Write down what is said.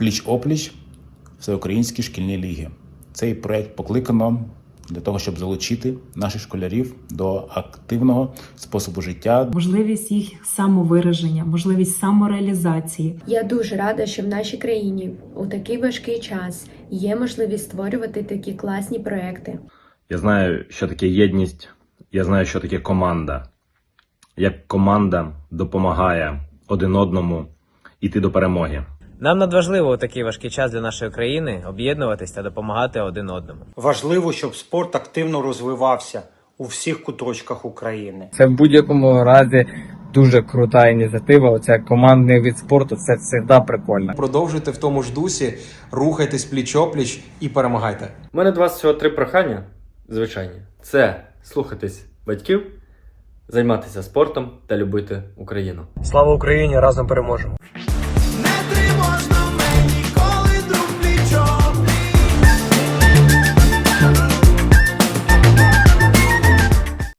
Пліч-опліч всеукраїнські шкільні ліги. Цей проект покликано для того, щоб залучити наших школярів до активного способу життя, можливість їх самовираження, можливість самореалізації. Я дуже рада, що в нашій країні у такий важкий час є можливість створювати такі класні проекти. Я знаю, що таке єдність, я знаю, що таке команда. Як команда допомагає один одному йти до перемоги. Нам надважливо у такий важкий час для нашої країни об'єднуватись та допомагати один одному. Важливо, щоб спорт активно розвивався у всіх куточках України. Це в будь-якому разі дуже крута ініціатива. Оце командний від спорту. Це завжди прикольно. Продовжуйте в тому ж дусі, рухайтесь пліч-опліч і перемагайте. У мене до вас всього три прохання, звичайні. Це слухатись батьків, займатися спортом та любити Україну. Слава Україні! Разом переможемо!